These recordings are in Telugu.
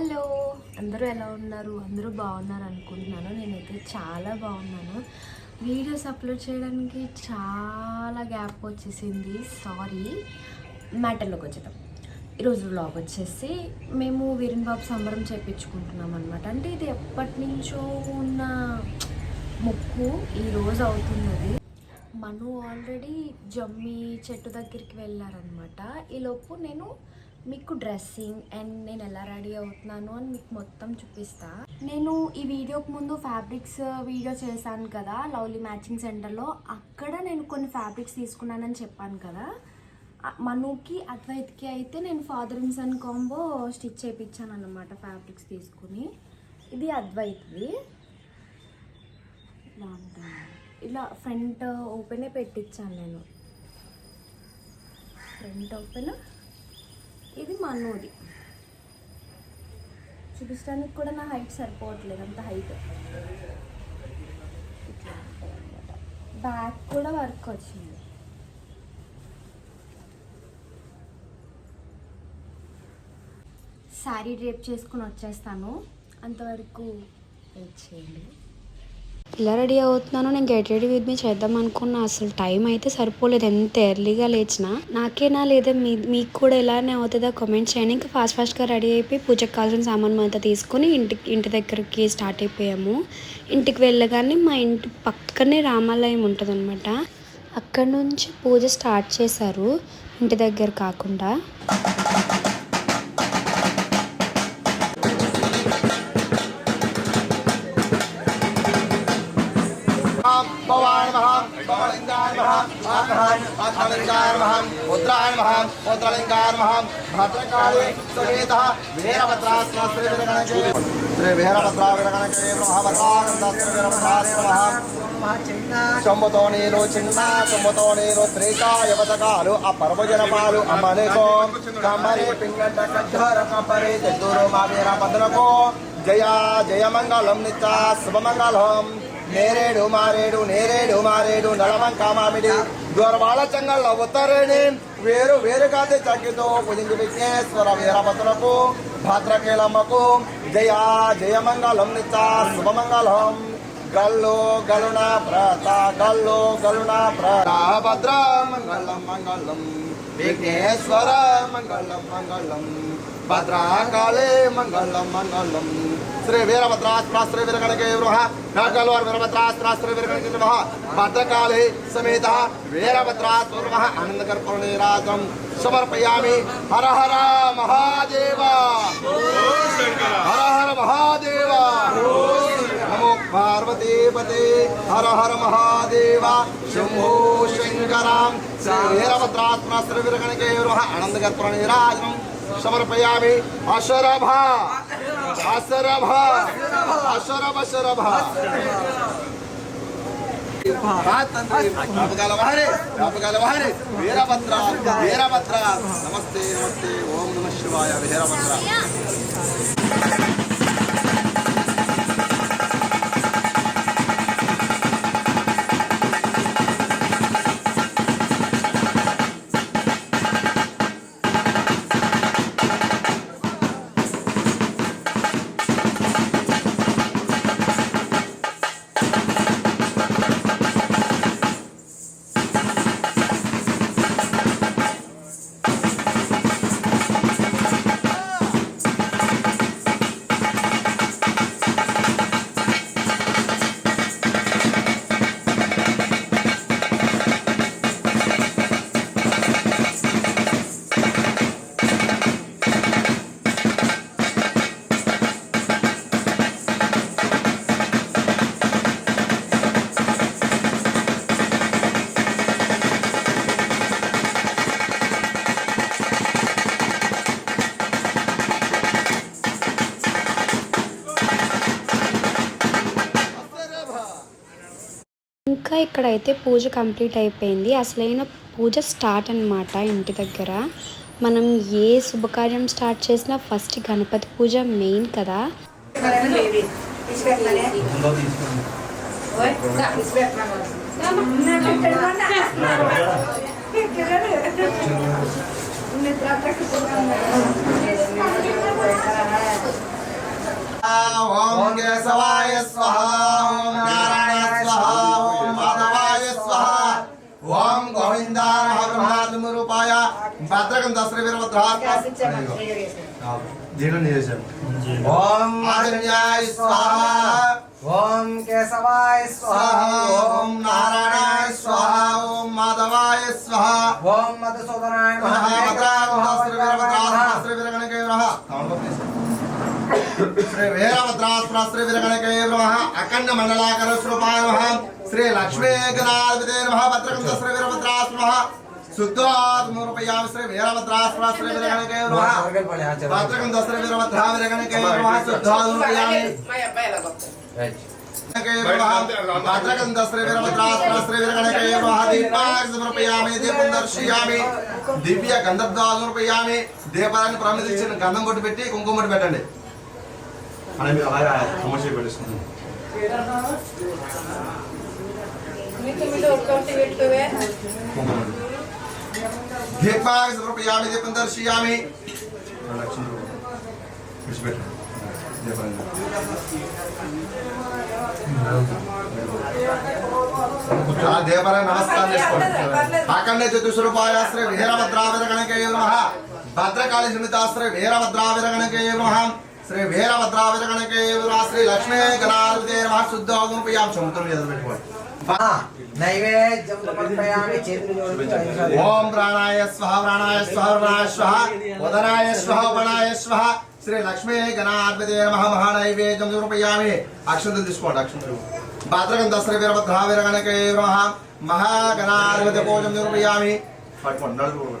హలో. అందరూ ఎలా ఉన్నారు? అందరూ బాగున్నారు అనుకుంటున్నాను. నేనైతే చాలా బాగున్నాను. వీడియోస్ అప్లోడ్ చేయడానికి చాలా గ్యాప్ వచ్చేసింది. సారీ. మ్యాటర్లోకి వచ్చేద్దాం. ఈరోజు వ్లాగ్ వచ్చేసి మేము వీరన్ బాబు సంబరం చేయించుకుంటున్నాం అనమాట అంటే ఇది ఎప్పటి నుంచో ఉన్న ముక్కు ఈరోజు అవుతున్నది. మను ఆల్రెడీ జమ్మి చెట్టు దగ్గరికి వెళ్ళారనమాట ఈలోపు నేను మీకు డ్రెస్సింగ్ అండ్ నేను ఎలా రెడీ అవుతున్నాను అని మీకు మొత్తం చూపిస్తా. నేను ఈ వీడియోకి ముందు ఫ్యాబ్రిక్స్ వీడియో చేశాను కదా లవ్లీ మ్యాచింగ్ సెంటర్లో. అక్కడ నేను కొన్ని ఫ్యాబ్రిక్స్ తీసుకున్నానని చెప్పాను కదా. మనుకి అద్వైత్కి అయితే నేను father and son combo stitch చేయించాను అనమాట ఫ్యాబ్రిక్స్ తీసుకుని. ఇది అద్వైత్ది. ఇలా ఫ్రంట్ ఓపెనే పెట్టించాను నేను. Front open. ఇది మన్నూది చూపించడానికి కూడా నా హైట్ సరిపోవట్లేదు అంత హైట్ బ్యాక్ కూడా వర్క్ వచ్చింది. శారీ డ్రేప్ చేసుకుని వచ్చేస్తాను. అంతవరకు వెయిట్ చేయండి. ఇలా రెడీ అవుతున్నాను నేను గెట్ రెడీ విత్ మీ చేద్దాం అనుకున్నా. అసలు టైం అయితే సరిపోలేదు. ఎంత ఎర్లీగా లేచిన. నాకేనా లేదా మీ మీకు కూడా ఇలానే అవుతుందా కామెంట్ చేయండి. ఇంకా ఫాస్ట్ ఫాస్ట్గా రెడీ అయిపోయి పూజకు కావాల్సిన సామాన్ అంతా తీసుకుని ఇంటికి ఇంటి దగ్గరికి స్టార్ట్ అయిపోయాము. ఇంటికి వెళ్ళగానే మా ఇంటి పక్కనే రామాలయం ఉంటుంది అనమాట అక్కడ నుంచి పూజ స్టార్ట్ చేశారు. ఇంటి దగ్గర కాకుండా. आत्महाय आत्मलिङ्गाय नमः पुत्राय नमः पुत्रलिङ्गाय नमः भद्रकाले समेतः वीरभद्रास्त्र श्रीवीरगणके श्री वीरभद्रावीरगणके महाभद्रानन्द श्रीवीरभद्राय नमः చొమ్మతో నీరు చిన్న చొమ్మతో నీరు త్రేకాయ పథకాలు ఆ పర్వజనపాలు అమ్మనికో కమ్మరి పింగంట కఠోర కంపరి తెద్దూరు మా వీర భద్రకు జయ జయ మంగళం నిత్య శుభమంగళం నేరేడు మారేడు నేరేడు మారేడు నలమంక మామిడి దూరవాళ్ళ చెంగళ్ళ ఉత్తరేణి వేరు వేరుగా చక్కితో పుజించి విఘ్నేశ్వర వీరభద్రకు భద్రకీలమ్మకు జయ జయమంగళం నిత్య శుభమంగళం. గల్లు గలుణ ప్రత గల్లు గలుణ ప్రత. భద్ర మంగళం మంగళం విఘ్నేశ్వర మంగళం మంగళం భద్రాకాళే మంగళం మంగళం. శ్రీ వీరభద్రాస్త్రాస్త్ర వీరగణకే నమః. నాగల్వార్ వీరభద్రాస్త్రాస్త్ర వీరగణకే నమః. భద్రకాళి సమేత వీరభద్రాస్త్ర నమః. ఆనందకర్పణీరాజం సమర్పయామి. హర హర మహాదేవ. హర హర మహాదేవ. నమో పార్వతీపతే. హర హర మహాదేవ. శంభో శంకరాం. శ్రీ వీరభద్రాత్మాస్త్ర వీరగణకే నమః. ఆనందకర్పణీరాజం సమర్పయామి అశరభ అశరభ అశరభ శరభ వ్యాపకాల వాహనే వ్యాపకాల వాహనే వీరభద్ర వీరభద్ర నమస్తే నమస్తే అయితే పూజ కంప్లీట్ అయిపోయింది. అసలైన పూజ స్టార్ట్ అన్నమాట ఇంటి దగ్గర. మనం ఏ శుభకార్యం స్టార్ట్ చేసినా ఫస్ట్ గణపతి పూజ మెయిన్ కదా. ఓం కేశవాయ స్వహ ఓం నారాయణ స్వహ ఓం మాధవాయ స్వహ ఓం గోవిందాయ బ్రహ్మాత్మ రూపాయ భద్రకం దసరి వీరభద్ర దీని చేశాను ఓం ఆదిన్యాయ స్వాహ. ఓం కేశవాయ స్వాహ. ఓం నారాయణాయ స్వాహ. ఓం మాధవాయ స్వాహ. ఓం మధుసూదనాయ శ్రీ వీరగణకే నమః. శ్రీ వీరభద్రాస్త్ర శ్రీ వీరగణకే నమః అఖండ మండలాకర స్వరూపాయ నమః శ్రీ లక్ష్మీ గణాధిపతే నమః. భద్రకం శ్రీ వీరభద్రాస్ నమః శుద్ధాత్మరూపయామి శ్రీ వీరభద్రాస్త్ర నమః భద్రకం శ్రీ వీరభద్రా వీరగణకే నమః శుద్ధాత్మరూపయామి భద్రకం శ్రీ వీరభద్రాస్త్ర శ్రీ నమః దీపాన్ని సమర్పయామి దీపం దర్శయామి దివ్య గంధద్వాలు సమర్పయామి దీపాలను ప్రమిదించిన గంధం కొట్టు పెట్టి కుంకుమ. పెట్టండి అని మీరు అలాగా సమస్య పెట్టేసుకుంటాం సమర్పయామి దీపం దర్శయామి విడిచిపెట్టండి దీపాన్ని ఆ దేవర నమస్కారం చేసుకోండి అఖండ చతుస్వరూపాయ శ్రీ వీరభద్రావిర గణకే నమః భద్రకాళి సమితాశ్రీ వీరభద్రావిర గణకే నమః శ్రీ వీరభద్రావిర గణకే నమః శ్రీ లక్ష్మీ గణాధిపతే నమః శుద్ధోగుణపయాం సముద్రం మీద పెట్టుకోండి నైవేద్యం సమర్పయామి చేతులు ఓం ప్రాణాయ స్వహ ప్రాణాయ స్వహ ప్రాణాయ స్వహ ఉదరాయ స్వహ ఉపనాయ స్వహ. శ్రీ లక్ష్మీ గణాధిపతి నమః మహానైవేద్యం సమర్పయామి. అక్షంతలు తీసుకోండి అక్షంతలు. భద్రకం దసర వీరభద్రా వీరగణకే నమః. మహాగణాధిపతి పూజం సమర్పయామి. పట్టుకోండి నడుచుకోండి.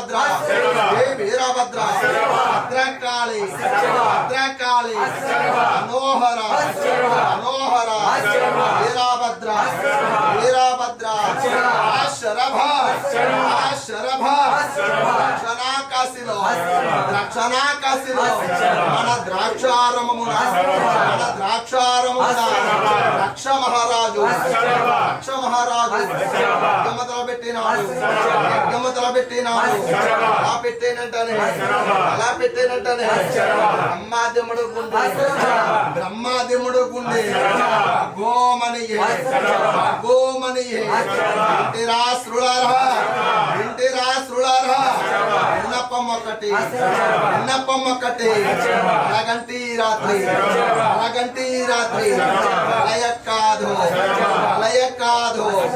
వీరభద్ర శ్రీ వీరభద్ర భద్రకాళి. భద్రకాళి. మనోహర. మనోహర. వీరభద్ర వీరభద్ర శరభ శరభ ద్రాక్షణాకాశిలో ద్రాక్షణాకాశిలో మన ద్రాక్షారమమున మన ద్రాక్షారమున రక్ష మహారాజు రక్ష మహారాజు యజ్ఞమతల పెట్టినాడు యజ్ఞమతల పెట్టినాడు అలా పెట్టేనంటనే అలా పెట్టేనంటనే బ్రహ్మాద్యముడు గుండె బ్రహ్మాద్యముడు గుండె గోమని గోమని ఇంటి రాశ్రులారా ఇంటి రాశ్రులారా విన్నపం ఒకటి విన్నపం ఒకటి అరగంటి రాత్రి. అరగంటి రాత్రి. అలయ కాదు. అలయ కాదు.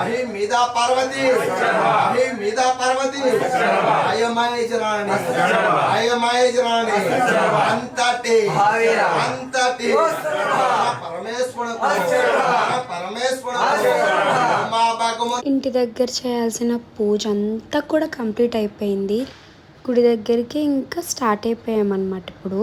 అహి మీద పార్వతి. అహి మీద పార్వతి. అయమయ జనాని. అయమయ జనాని. అంతటి. అంతటి. మా భాగము ఇంటి దగ్గర చేయాల్సిన పూజ అంతా కూడా కంప్లీట్ అయిపోయింది. గుడి దగ్గరికి ఇంకా స్టార్ట్ అయిపోయామన్నమాట ఇప్పుడు.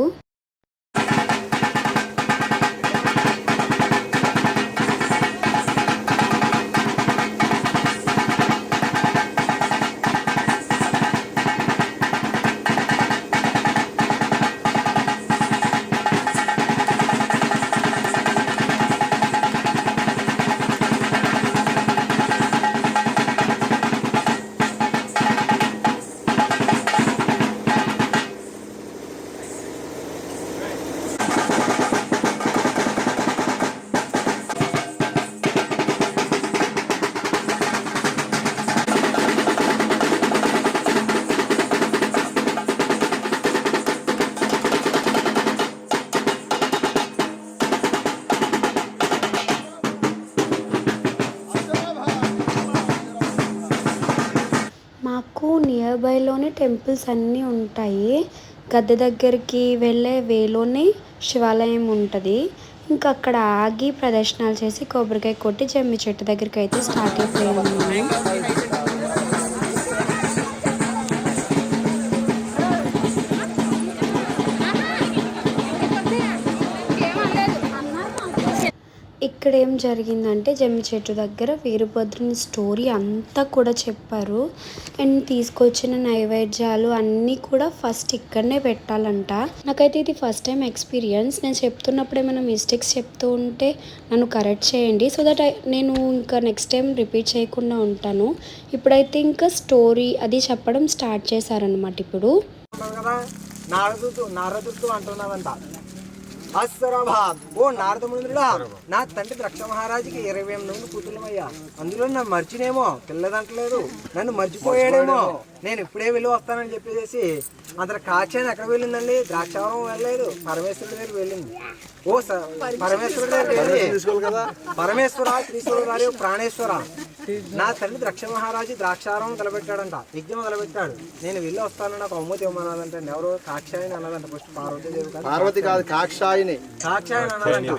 టెంపుల్స్ అన్నీ ఉంటాయి. గద్దె దగ్గరికి వెళ్ళే వేలోనే శివాలయం ఉంటుంది. ఇంకా అక్కడ ఆగి ప్రదర్శనలు చేసి కొబ్బరికాయ కొట్టి జమ్మి చెట్టు దగ్గరికి అయితే స్టార్ట్ అయిపోయాము ఇక్కడ ఏం జరిగిందంటే జమ్మి చెట్టు దగ్గర వీరభద్రుని స్టోరీ అంతా కూడా చెప్పారు. అండ్ తీసుకొచ్చిన నైవేద్యాలు అన్నీ కూడా ఫస్ట్ ఇక్కడనే పెట్టాలంట. నాకైతే ఇది ఫస్ట్ టైం ఎక్స్పీరియన్స్. నేను చెప్తున్నప్పుడు ఏమైనా మిస్టేక్స్ చెప్తూ ఉంటే నన్ను కరెక్ట్ చేయండి. సో దట్ నేను ఇంకా నెక్స్ట్ టైం రిపీట్ చేయకుండా ఉంటాను. ఇప్పుడైతే ఇంకా స్టోరీ అది చెప్పడం స్టార్ట్ చేశారనమాట ఇప్పుడు. నారదుడు అంటున్నావంట అస్సరభా. ఓ నారద ముందుడా నా తండ్రి ద్రక్ష మహారాజుకి ఇరవై ఎనిమిది మంది కూతురుమయ్యా అందులో నన్ను మర్చినేమో పిల్లదంటలేదు. నన్ను మర్చిపోయాడేమో. నేను ఇప్పుడే వెళ్ళి వస్తానని చెప్పేసి అంతలో కాక్షాన్ని ఎక్కడ వెళ్ళిందండి? ద్రాక్షావరం వెళ్ళలేదు. పరమేశ్వరుడి దగ్గర వెళ్ళింది. ఓ స- పరమేశ్వరుడి దగ్గర వెళ్ళి పరమేశ్వర త్రిశ్వర గారి ప్రాణేశ్వర. నా తల్లి ద్రాక్ష మహారాజు ద్రాక్షారం మొదలుపెట్టాడంట యజ్ఞం మొదలుపెట్టాడు నేను వెళ్ళి వస్తాను నాకు అమ్మతి ఇవ్వమన్నదంటే ఎవరో కాక్షాయని అన్నదంట ఫస్ట్ పార్వతీదేవి కాదు. పార్వతి కాదు కాక్షాయిని. కాక్షాయని అన్నదంట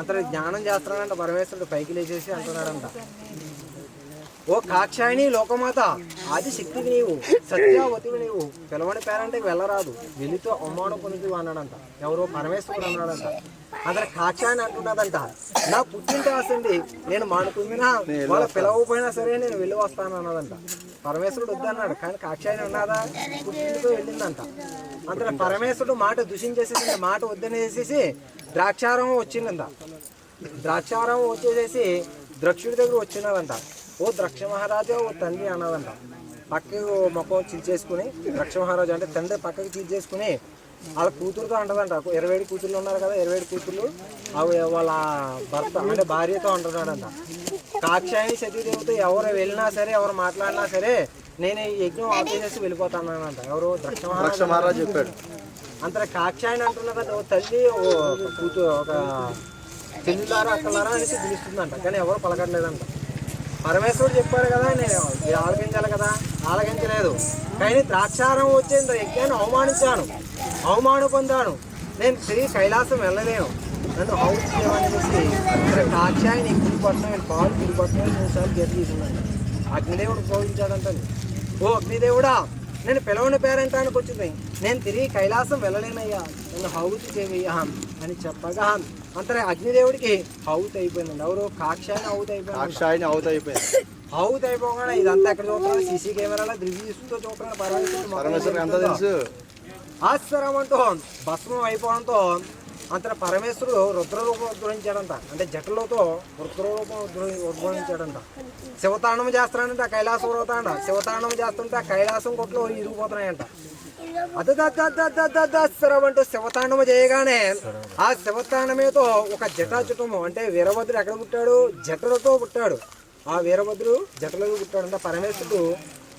అంతలో జ్ఞానం చేస్తున్నాడంట. పరమేశ్వరుడు పైకి లేచేసి అంటున్నాడంట. ఓ కాక్షాయని లోకమాత. ఆది శక్తివి నీవు సత్యావతివి నీవు. పిలవని పేరంటే వెళ్ళరాదు. వెలితో అవమానం పొందుతూ అన్నాడంట. ఎవరో పరమేశ్వరుడు అన్నాడంట. అందరు కాక్షాయని అంటున్నదంట నా పుట్టింటి ఆశండి నేను మానుకుందినా వాళ్ళ పిలవకపోయినా సరే నేను వెళ్ళి వస్తాను అన్నదంట పరమేశ్వరుడు వద్దన్నాడు. కానీ కాక్షాయని అన్నదా పుట్టింటితో వెళ్ళిందంట. అంతలో పరమేశ్వరుడు మాట దూషించేసేసి మాట వద్దనేసేసి ద్రాక్షారం వచ్చిందంట. ద్రాక్షారం వచ్చేసేసి ద్రక్షుడి దగ్గర వచ్చినదంట ఓ ద్రక్ష మహారాజా ఓ తండ్రి అన్నదంట. పక్కకి ఓ మొక్కం చిల్చేసుకుని ద్రక్ష మహారాజు అంటే తండ్రి పక్కకి చిల్చేసుకుని వాళ్ళ కూతురుతో అంటదంట. ఇరవై ఏడు కూతుర్లు ఉన్నారు కదా ఇరవై ఏడు కూతుర్లు. అవి వాళ్ళ భర్త అంటే భార్యతో అంటున్నాడంట. కాక్షాయని సతీదేవితో ఎవరు వెళ్ళినా సరే ఎవరు మాట్లాడినా సరే నేను యజ్ఞం ఆపేసేసి వెళ్ళిపోతానంట ఎవరు ద్రక్ష మహారాజు మహారాజు చెప్పాడు. అంత కాక్షాయని అంటున్నదంట ఓ తల్లి ఓ కూతురు ఒక చెల్లిదారా అక్కలారా అనేసి పిలుస్తుందంట. కానీ ఎవరు పలకట్లేదంట. పరమేశ్వరుడు చెప్పాడు కదా నేను ఇది ఆలకించాలి కదా ఆలకించలేదు. కానీ ద్రాక్షారం వచ్చింది యజ్ఞాన్ని అవమానించాను అవమానం పొందాను. నేను తిరిగి కైలాసం వెళ్ళలేను. నన్ను హౌస్ చేయమని చెప్పి ఇక్కడ కాక్షాయని గుడి పట్టణం పాలు గుడి పట్టణం మూడు సార్లు తీసుకున్నాను. అగ్నిదేవుడు ఉద్భవించాడంటండి ఓ అగ్నిదేవుడా నేను పిలవని పేరంటానికి వచ్చింది. నేను తిరిగి కైలాసం వెళ్ళలేనయ్యా. నన్ను హౌతి చేయవయ్యా అని చెప్పగా అంతనే అగ్నిదేవుడికి హౌత్ అయిపోయిందండి. ఎవరు కాక్షాన్ని హౌత్ అయిపోయింది సాక్షాయిని అవుట్ అయిపోయింది. హౌత్ అయిపోగానే ఇదంతా ఎక్కడ చూస్తున్నాడు సీసీ కెమెరాలో రివ్యూస్తో చూస్తున్నాడు పరమేశ్వరుడు మొత్తం పరమేశ్వరికి ఎంత తెలుసు? ఆశ్చర్యం అంటూ భస్మం అయిపోవడంతో అంతట పరమేశ్వరుడు రుద్రరూపం ఉద్భవించాడంట అంటే జటలతో రుద్రరూపం ఉద్భవించాడంట. శివతాండం చేస్తాడంట ఆ కైలాసం అవుతాడంట శివతాండవం చేస్తుంటే ఆ కైలాసం కొట్లో ఇరిగిపోతున్నాయంట. అదరం అంటూ శివతాండవం చేయగానే ఆ శివతాండమేతో ఒక జటాచుటము అంటే వీరభద్రుడు ఎక్కడ పుట్టాడు? జటలతో పుట్టాడు. ఆ వీరభద్రుడు జటలతో పుట్టాడంట. పరమేశ్వరుడు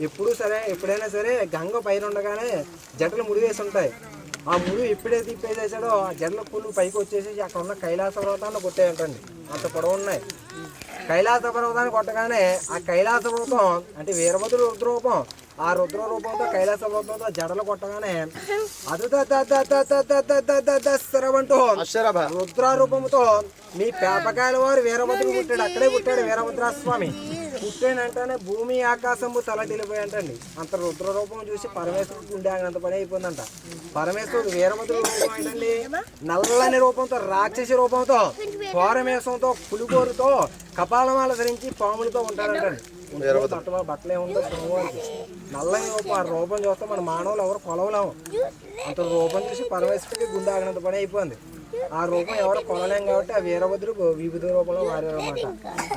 ఎప్పుడు సరే ఎప్పుడైనా సరే గంగ పైన ఉండగానే జటలు ముడివేసి ఉంటాయి. ఆ ముడి ఎప్పుడైతే తిప్పేసేసాడో ఆ జటల పూలు పైకి వచ్చేసి అక్కడ ఉన్న కైలాస పర్వతాన్ని కొట్టేయంటండి అంత పొడవు ఉన్నాయి కైలాస పర్వతాన్ని కొట్టగానే ఆ కైలాస పర్వతం అంటే వీరభద్రుడు రుద్రరూపం ఆ రుద్ర రూపంతో కైలాస పర్వతంతో జడలు కొట్టగానే అక్షరభ రుద్ర రూపంతో మీ పేపకాయల వారు వీరభద్రుడు పుట్టాడు అక్కడే పుట్టాడు వీరభద్ర స్వామి పుట్టానంటేనే భూమి ఆకాశము తలటిల్లిపోయి అంటండి అంత రుద్ర రూపం చూసి పరమేశ్వరుడు గుండె ఆగినంత పని అయిపోయిందంట. పరమేశ్వరుడు వీరభద్రుడు రూపం ఏంటండి? నల్లని రూపంతో రాక్షసి రూపంతో ఘోరమేషంతో పులిగోరుతో కపాలమాల ధరించి పాములతో ఉంటాడంటండి. బట్టలు బట్టలు ఏముందో నల్లని రూపం ఆ రూపం చూస్తే మన మానవులు ఎవరు కొలవలేము. అంత రూపం చూసి పరమేశ్వరుడికి గుండె ఆగినంత పని అయిపోయింది. ఆ రూపం ఎవరు కొనలేం కాబట్టి ఆ వీరభద్రుడు వివిధ రూపంలో వాడారన్నమాట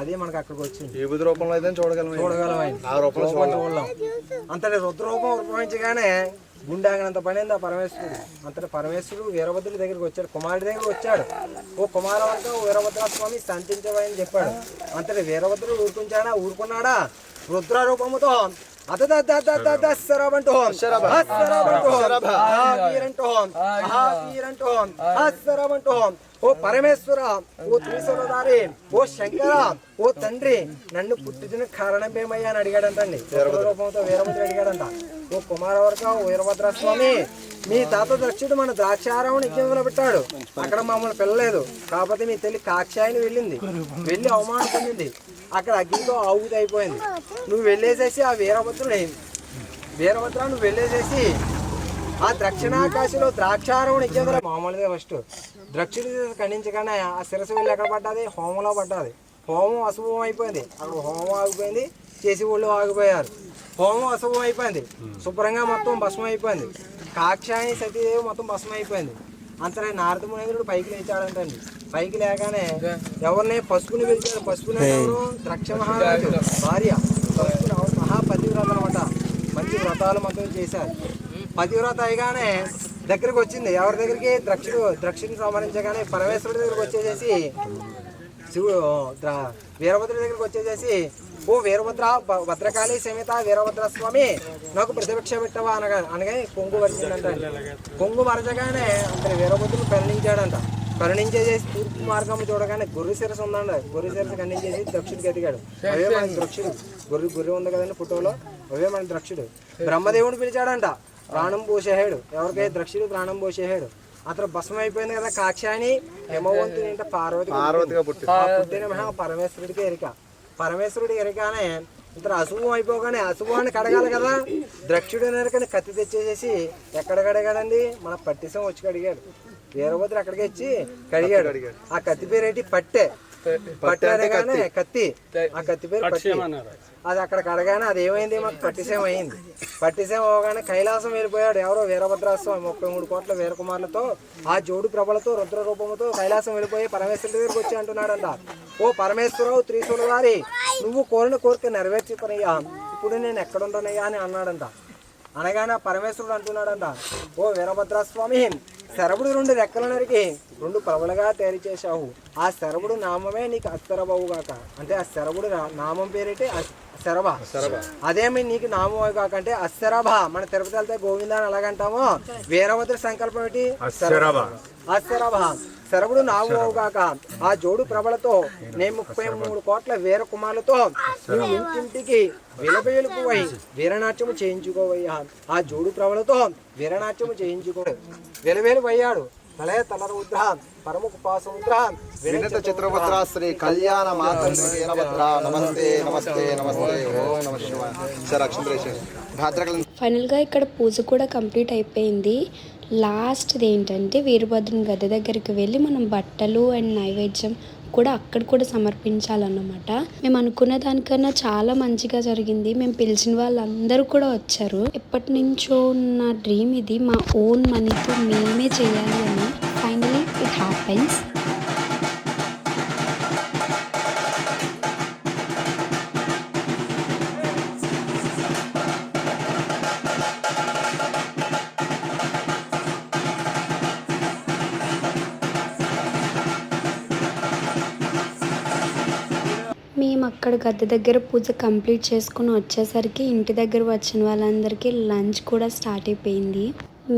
అది మనకు అక్కడికి వచ్చింది. బుద్ధి రూపంలో అయితే చూడగలం చూడగలం ఆ రూపంలో రూపం చూడలేం. అంతటి రుద్రరూపం ఉద్భవించగానే గుండె ఆగినంత పనింది ఆ పరమేశ్వరుడు. అంతటి పరమేశ్వరుడు వీరభద్రుడి దగ్గరికి వచ్చాడు కుమారుడి దగ్గరికి వచ్చాడు. ఓ కుమారవర్గ వీరభద్ర స్వామి శాంతించవని చెప్పాడు. అంతటి వీరభద్రుడు ఊరుకుంటాడా? ఊరుకున్నాడా? Rudra రూపముతో Asarabantohom, Asarabantohom, Asarabantohom, Asarabantohom, Asarabantohom, ఓ పరమేశ్వర ఓ త్రిశూలధారి ఓ శంకర ఓ తండ్రి నన్ను పుట్టిన కారణం ఏమయ్యా అని అడిగాడంటండి. రూపంతో వీరభద్రుడు అడిగాడంట. ఓ కుమారవర్గ ఓ వీరభద్ర స్వామి మీ తాత దక్షుడు మన ద్రాక్షారావు నిత్యంలో పెట్టాడు. అక్కడ మమ్మల్ని పిల్లలేదు కాకపోతే మీ తల్లి కాక్షాయిని వెళ్ళింది. వెళ్ళి అవమానం పొందింది అక్కడ అగ్నితో ఆవుతి అయిపోయింది. నువ్వు వెళ్ళేసేసి ఆ వీరభద్రుని వీరభద్ర నువ్వు వెళ్ళేసేసి ఆ దక్షిణాకాశంలో ద్రాక్షారం నిత్యంలో మామూలుగా ఫస్ట్ ద్రక్షుడి ఖండించగానే ఆ శిరస్సు వెళ్ళి ఎక్కడ పడ్డది హోమంలో పడ్డది. హోమం అశుభం అయిపోయింది. అక్కడ హోమం ఆగిపోయింది చేసి వాళ్ళు ఆగిపోయారు. హోమం అశుభం అయిపోయింది. శుభ్రంగా మొత్తం భస్మం అయిపోయింది. కాక్షాయని సతీదేవి మొత్తం భస్మం అయిపోయింది. అంతనే నారద మునేంద్రుడు పైకి లేచాడంటండి. పైకి లేగానే ఎవరిని? పసుపుని పిలిచారు పసుపుని ద్రక్ష మహారాజు. భార్య. పసుపుని మహాపతివ్రత అనమాట. మంచి వ్రతాలు మొత్తం చేశారు. పతివ్రత అయిగానే దగ్గరికి వచ్చింది. ఎవరి దగ్గరికి? ద్రక్షుడు ద్రక్షుడిని సంహరించగానే పరమేశ్వరుడి దగ్గరికి వచ్చేసేసి శివుడు ద్ర- వీరభద్రుడి దగ్గరికి వచ్చేసేసి ఓ వీరభద్ర భద్రకాళి సమేత వీరభద్ర స్వామి నాకు ప్రతిపక్ష పెట్టవా? అనగా అనగానే కొంగు వరిచిందంట. కొంగు మరచగానే అంటే వీరభద్రుడు కరుణించాడంట కరుణించేసేసి తూర్పు మార్గం చూడగానే గొర్రె శిరస్సు ఉందండి గొర్రె శిరస్సు ఖండించేసి ద్రక్షుడికి ఎదిగాడు. అవే మన ద్రక్షుడు గొర్రె గొర్రె ఉంది కదండి ఫోటోలో అవే మన ద్రక్షుడు. బ్రహ్మదేవుడు పిలిచాడంట. ప్రాణం పోసేహాడు ఎవరికైతే ద్రక్షుడు ప్రాణం పోసేహాడు అతను భస్మం అయిపోయింది కదా కాక్షాని హేమవంతుని అంటే పార్వతి పార్వతిగా పుట్టి ఆ పుట్టిన మహా పరమేశ్వరుడికి ఎరిక. పరమేశ్వరుడి ఎరికానే ఇతను అశుభం అయిపోగానే అశుభాన్ని కడగాలి కదా. ద్రక్షుడు ఎరకని కత్తి తెచ్చేసేసి ఎక్కడ కడగాడండి? మన పట్టిసం వచ్చి కడిగాడు. వీరభద్ర అక్కడికి వచ్చి కడిగాడు. ఆ కత్తి పేరు ఏంటి పట్టె పట్టె కత్తి. ఆ కత్తి పేరు పట్టి. అది అక్కడికి అడగానే అది ఏమైంది? మాకు పట్టిసేమ అయింది. పట్టిసేమ అవగానే కైలాసం వెళ్ళిపోయాడు ఎవరో వీరభద్రాస్వామి ముప్పై మూడు కోట్ల వీరకుమారులతో ఆ జోడు ప్రభలతో రుద్ర రూపముతో కైలాసం వెళ్ళిపోయి పరమేశ్వరుడి దగ్గరికి వచ్చి అంటున్నాడంట. ఓ పరమేశ్వరరావు త్రిశూల వారి నువ్వు కోరిన కోరిక నెరవేర్చుకునయ్యా ఇప్పుడు నేను ఎక్కడుండనయ్యా అని అన్నాడంట. అనగానే ఆ పరమేశ్వరుడు అంటున్నాడంట. ఓ వీరభద్రస్వామి శరభుడు రెండు రెక్కల నరికి రెండు ప్రబలగా తయారు చేశావు. ఆ శరభుడు నామమే నీకు అస్తరబావు గాక అంటే ఆ శరభుడు రా- నామం పేరేంటి శరభ. అదేమి నీకు నామం కాక అంటే అశ్శరభ మన తిరుపతి వెళ్తే గోవింద అని ఎలాగంటామో? వీరభద్ర సంకల్పం ఏంటి? అశ్శరభ అశ్శరభ శరభుడు నామం కాక ఆ జోడు ప్రభలతో నేను ముప్పై మూడు కోట్ల వీర కుమారులతో నువ్వు ఇంటింటికి విలబేలుపువై వీరనాట్యము చేయించుకోవయ్యా. ఆ జోడు ప్రభలతో వీరనాట్యము చేయించుకో విలవేలు పోయాడు తలే తల రుద్రాన్ పరముఖ పాసముద్రాన్ వినత చిత్రభద్ర శ్రీ కళ్యాణ మాతంత్రి వీరభద్ర నమస్తే నమస్తే నమస్తే ఓం నమ శివాయ. సార్ అక్షంతరేశ్వరి భాద్రకల ఫైనల్గా ఇక్కడ పూజ కూడా కంప్లీట్ అయిపోయింది. లాస్ట్ది ఏంటంటే వీరభద్రుని గది దగ్గరికి వెళ్ళి మనం బట్టలు అండ్ నైవేద్యం కూడా అక్కడ కూడా సమర్పించాలన్నమాట. మేము అనుకున్న దానికన్నా చాలా మంచిగా జరిగింది. మేము పిలిచిన వాళ్ళందరూ కూడా వచ్చారు. ఎప్పటి నుంచో ఉన్న డ్రీమ్ ఇది. మా ఓన్ మనీతో మేమే చేయాలి ఫైనలీ ఇట్ మేము అక్కడ గద్దె దగ్గర పూజ కంప్లీట్ చేసుకుని వచ్చేసరికి ఇంటి దగ్గర వచ్చిన వాళ్ళందరికీ లంచ్ కూడా స్టార్ట్ అయిపోయింది.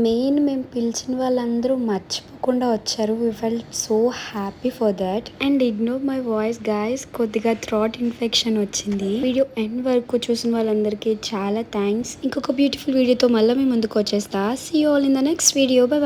మెయిన్ మేము పిలిచిన వాళ్ళందరూ మర్చిపోకుండా వచ్చారు. We feel so happy for that and ignore my voice guys కొద్దిగా థ్రాట్ ఇన్ఫెక్షన్ వచ్చింది. వీడియో ఎండ్ వరకు చూసిన వాళ్ళందరికీ చాలా థ్యాంక్స్ ఇంకొక బ్యూటిఫుల్ వీడియోతో మళ్ళీ మేము ముందుకు వచ్చేస్తా. See all in the next video bye